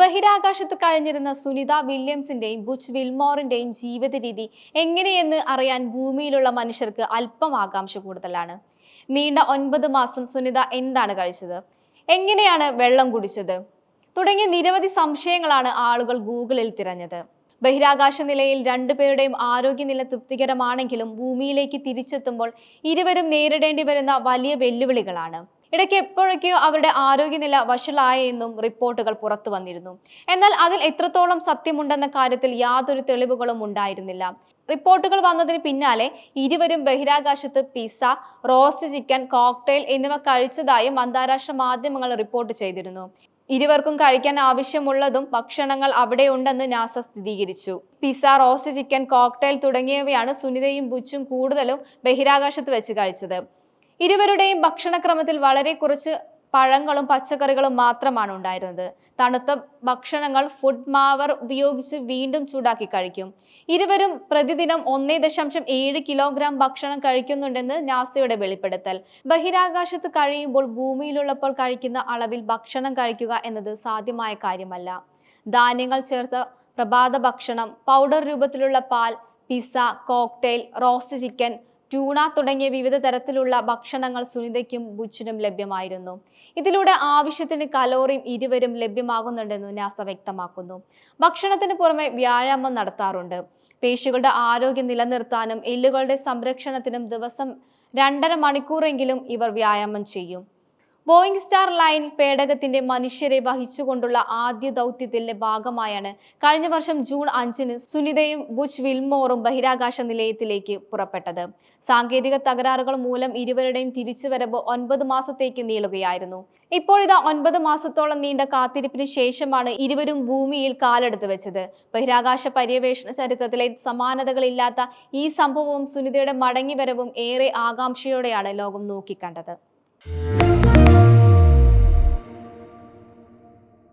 ബഹിരാകാശത്ത് കഴിഞ്ഞിരുന്ന സുനിത വില്യംസിന്റെയും ബുച്ച് വിൽമോറിന്റെയും ജീവിത രീതി എങ്ങനെയെന്ന് അറിയാൻ ഭൂമിയിലുള്ള മനുഷ്യർക്ക് അല്പം ആകാംക്ഷ കൂടുതലാണ്. നീണ്ട ഒൻപത് മാസം സുനിത എന്താണ് കഴിച്ചത്? എങ്ങനെയാണ് വെള്ളം കുടിച്ചത്? തുടങ്ങിയ നിരവധി സംശയങ്ങളാണ് ആളുകൾ ഗൂഗിളിൽ തിരഞ്ഞത്. ബഹിരാകാശ നിലയിൽ രണ്ടുപേരുടെയും ആരോഗ്യനില തൃപ്തികരമാണെങ്കിലും ഭൂമിയിലേക്ക് തിരിച്ചെത്തുമ്പോൾ ഇരുവരും നേരിടേണ്ടി വരുന്ന വലിയ വെല്ലുവിളികളാണ്. ഇടയ്ക്ക് എപ്പോഴൊക്കെയോ അവരുടെ ആരോഗ്യനില വഷളായെന്നും റിപ്പോർട്ടുകൾ പുറത്തു വന്നിരുന്നു. എന്നാൽ അതിൽ എത്രത്തോളം സത്യമുണ്ടെന്ന കാര്യത്തിൽ യാതൊരു തെളിവുകളും ഉണ്ടായിരുന്നില്ല. റിപ്പോർട്ടുകൾ വന്നതിന് പിന്നാലെ ഇരുവരും ബഹിരാകാശത്ത് പിസ്സ റോസ്റ്റ് ചിക്കൻ കോക്ടെയിൽ എന്നിവ കഴിച്ചതായും അന്താരാഷ്ട്ര മാധ്യമങ്ങൾ റിപ്പോർട്ട് ചെയ്തിരുന്നു. ഇരുവർക്കും കഴിക്കാൻ ആവശ്യമുള്ളതും ഭക്ഷണങ്ങൾ അവിടെ ഉണ്ടെന്ന് നാസ സ്ഥിരീകരിച്ചു. പിസ്സ റോസ്റ്റ് ചിക്കൻ കോക്ടെയിൽ തുടങ്ങിയവയാണ് സുനിതയും ബുച്ചും കൂടുതലും ബഹിരാകാശത്ത് വെച്ച് കഴിച്ചത്. ഇരുവരുടെയും ഭക്ഷണക്രമത്തിൽ വളരെ കുറച്ച് പഴങ്ങളും പച്ചക്കറികളും മാത്രമാണ് ഉണ്ടായിരുന്നത്. തണുത്ത ഭക്ഷണങ്ങൾ ഫുഡ് മാവർ ഉപയോഗിച്ച് വീണ്ടും ചൂടാക്കി കഴിക്കും. ഇരുവരും പ്രതിദിനം ഒന്നേ ദശാംശം ഏഴ് കിലോഗ്രാം ഭക്ഷണം കഴിക്കുന്നുണ്ടെന്ന് നാസയുടെ വെളിപ്പെടുത്തൽ. ബഹിരാകാശത്ത് കഴിയുമ്പോൾ ഭൂമിയിലുള്ളപ്പോൾ കഴിക്കുന്ന അളവിൽ ഭക്ഷണം കഴിക്കുക എന്നത് സാധ്യമായ കാര്യമല്ല. ധാന്യങ്ങൾ ചേർത്ത പ്രഭാത ഭക്ഷണം പൗഡർ രൂപത്തിലുള്ള പാൽ pizza cocktail roast chicken tuna തുടങ്ങിയ വിവിധ തരത്തിലുള്ള ഭക്ഷണങ്ങൾ സുനിതയ്ക്കും ബുച്ചിനും ലഭ്യമായിരുന്നു. ഇതിലൂടെ ആവശ്യത്തിന് കലോറിയും ഇരുവരും ലഭ്യമാകുന്നുണ്ടെന്ന് നാസ വ്യക്തമാക്കുന്നു. ഭക്ഷണത്തിന് പുറമെ വ്യായാമം നടത്താറുണ്ട്. പേശികളുടെ ആരോഗ്യം നിലനിർത്താനും എല്ലുകളുടെ സംരക്ഷണത്തിനും ദിവസം രണ്ടര മണിക്കൂറെങ്കിലും ഇവർ വ്യായാമം ചെയ്യും. ബോയിങ് സ്റ്റാർ ലൈൻ പേടകത്തിന്റെ മനുഷ്യരെ വഹിച്ചുകൊണ്ടുള്ള ആദ്യ ദൗത്യത്തിന്റെ ഭാഗമായാണ് കഴിഞ്ഞ വർഷം ജൂൺ അഞ്ചിന് സുനിതയും ബുച്ച് വിൽമോറും ബഹിരാകാശ നിലയത്തിലേക്ക് പുറപ്പെട്ടത്. സാങ്കേതിക തകരാറുകൾ മൂലം ഇരുവരുടെയും തിരിച്ചുവരവ് ഒൻപത് മാസത്തേക്ക് നീളുകയായിരുന്നു. ഇപ്പോഴിതാ ഒൻപത് മാസത്തോളം നീണ്ട കാത്തിരിപ്പിന് ശേഷമാണ് ഇരുവരും ഭൂമിയിൽ കാലെടുത്ത് വെച്ചത്. ബഹിരാകാശ പര്യവേഷണ ചരിത്രത്തിലെ സമാനതകളില്ലാത്ത ഈ സംഭവവും സുനിതയുടെ മടങ്ങിവരവും ഏറെ ആകാംക്ഷയോടെയാണ് ലോകം നോക്കിക്കണ്ടത്.